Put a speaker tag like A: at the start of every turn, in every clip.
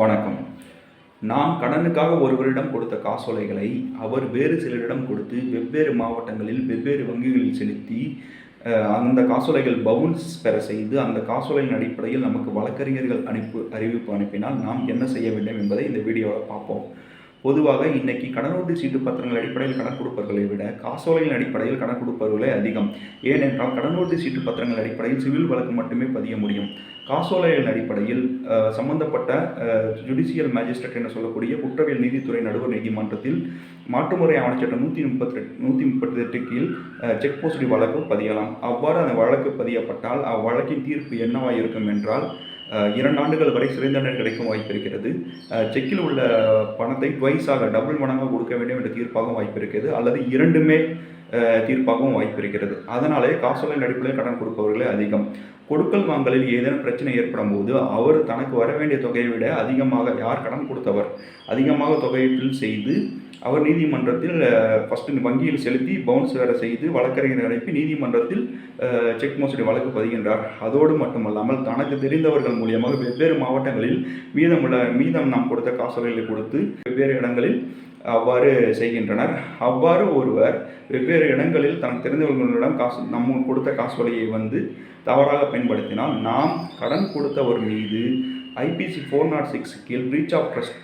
A: வணக்கம். நாம் கடனுக்காக ஒருவரிடம் கொடுத்த காசோலைகளை அவர் வேறு சிலரிடம் கொடுத்து வெவ்வேறு மாவட்டங்களில் வெவ்வேறு வங்கிகளில் செலுத்தி அந்த காசோலைகள் பவுன்ஸ் பெற செய்து அந்த காசோலையின் அடிப்படையில் நமக்கு வழக்கறிஞர்கள் அனுப்பு அறிவிப்பு அனுப்பினால் நாம் என்ன செய்ய வேண்டும் என்பதை இந்த வீடியோவில் பார்ப்போம். பொதுவாக இன்னைக்கு கடனுறுதி சீட்டு பத்திரங்கள் அடிப்படையில் கணக்கு கொடுப்பவர்களை விட காசோலையின் அடிப்படையில் கணக்கு கொடுப்பவர்களே அதிகம். ஏனென்றால் கடனுறுதி சீட்டு பத்திரங்கள் அடிப்படையில் சிவில் வழக்கு மட்டுமே பதிய முடியும். காசோலையின் அடிப்படையில் சம்பந்தப்பட்ட ஜுடிஷியல் மேஜிஸ்ட்ரேட் என சொல்லக்கூடிய குற்றவியல் நீதித்துறை நடுவர் நீதிமன்றத்தில் மாற்றுமுறை ஆணைச்சட்டம் நூற்றி முப்பத்தி ரெட் நூற்றி முப்பத்தி எட்டு கீழ் செக் போஸ்டி வழக்கு பதியலாம். அவ்வாறு அந்த வழக்கு பதியப்பட்டால் அவ்வழக்கின் தீர்ப்பு என்னவாக இருக்கும் என்றால் இரண்டு ஆண்டுகள் வரை சிறை தண்டனை கிடைக்கும் வாய்ப்பு இருக்கிறது அஹ், செக்கில் உள்ள பணத்தை ட்வைஸாக டபுள் மடங்காக கொடுக்க வேண்டும் என்ற தீர்ப்பாகவும் வாய்ப்பு இருக்கிறது அல்லது இரண்டுமே அஹ், தீர்ப்பாகவும் வாய்ப்பு இருக்கிறது அதனாலே காசோலையின் அடிப்படையில் கடன் கொடுப்பவர்களே அதிகம். கொடுக்கல் வாங்கலில் ஏதேனும் பிரச்சனை ஏற்படும் போது அவர் தனக்கு வர வேண்டிய தொகையை விட அதிகமாக யார் கடன் கொடுத்தவர்? அதிகமாக தொகையை செய்து அவர் நீதிமன்றத்தில் ஃபஸ்ட்டு வங்கியில் செலுத்தி பவுன்ஸ் வேறு செய்து வழக்கறிஞர் அனுப்பி நீதிமன்றத்தில் செக் மோசடி வழக்கு பதிகின்றார். அதோடு மட்டுமல்லாமல் தனக்கு தெரிந்தவர்கள் மூலியமாக வெவ்வேறு மாவட்டங்களில் மீதமுள்ள மீதம் நாம் கொடுத்த காசோலைகளை கொடுத்து வெவ்வேறு இடங்களில் அவ்வாறு செய்கின்றனர். அவ்வாறு ஒருவர் வெவ்வேறு இடங்களில் தனக்கு தெரிந்தவர்களிடம் காசு நம்ம கொடுத்த காசோலையை வந்து தவறாக பயன்படுத்தினால் நாம் கடன் கொடுத்தவர் மீது ஐபிசி ஃபோர் நாட் சிக்ஸ் கீழ் பிரீச் ஆஃப் ட்ரஸ்ட்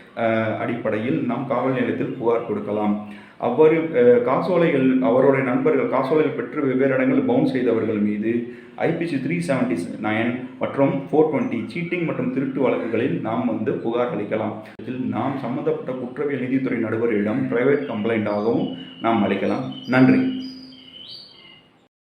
A: அடிப்படையில் நாம் காவல் நிலையத்தில் புகார் கொடுக்கலாம். அவ்வாறு காசோலைகள் அவருடைய நண்பர்கள் காசோலைகள் பெற்று வெவ்வேறு இடங்களில் பவுன்ஸ் செய்தவர்கள் மீது ஐபிசி த்ரீ செவன்டி நைன் மற்றும் ஃபோர் டுவெண்ட்டி சீட்டிங் மற்றும் திருட்டு வழக்குகளில் நாம் வந்து புகார் அளிக்கலாம். இதில் நாம் சம்பந்தப்பட்ட குற்றவியல் நீதித்துறை நடுவரிடம் பிரைவேட் கம்ப்ளைண்டாகவும் நாம் அளிக்கலாம். நன்றி.